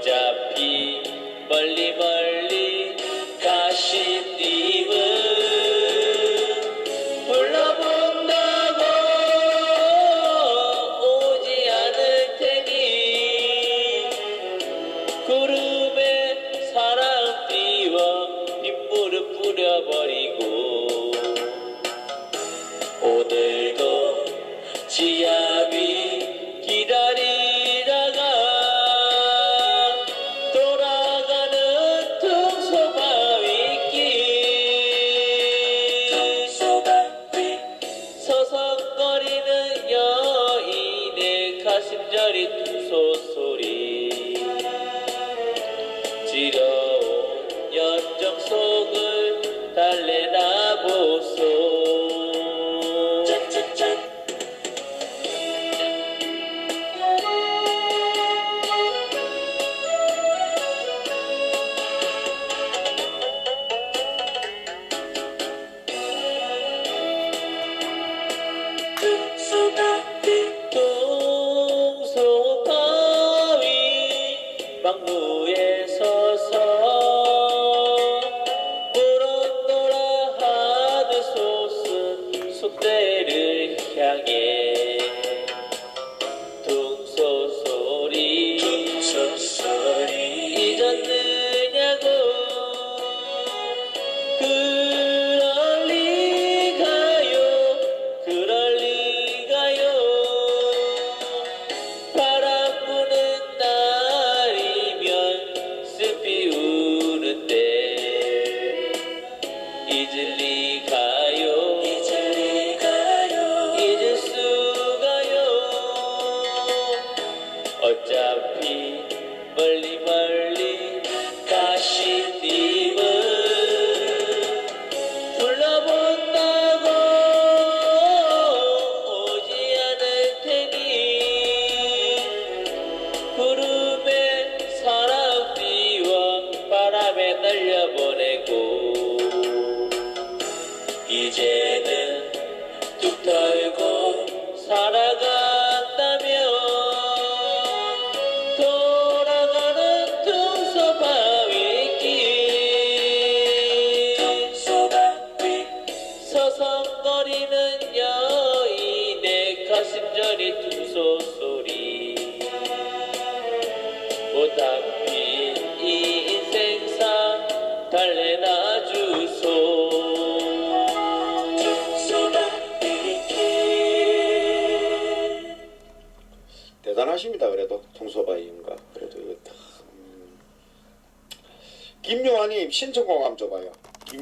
어차피 멀리 멀리 가신 님은 불러본다고 오지 않을 테니. 구름에 사랑 띄워 빗물을 뿌려버리고 오늘도 지압이 기다리다가 돌아가는 퉁소바위길 서성거리는 여인의 가슴저리 퉁소소리. 지려 동소바 대단하십니다. 그래도 통소바 이인가 그래도 이거 다. 음. 김요한님 신청곡 한번 줘봐요.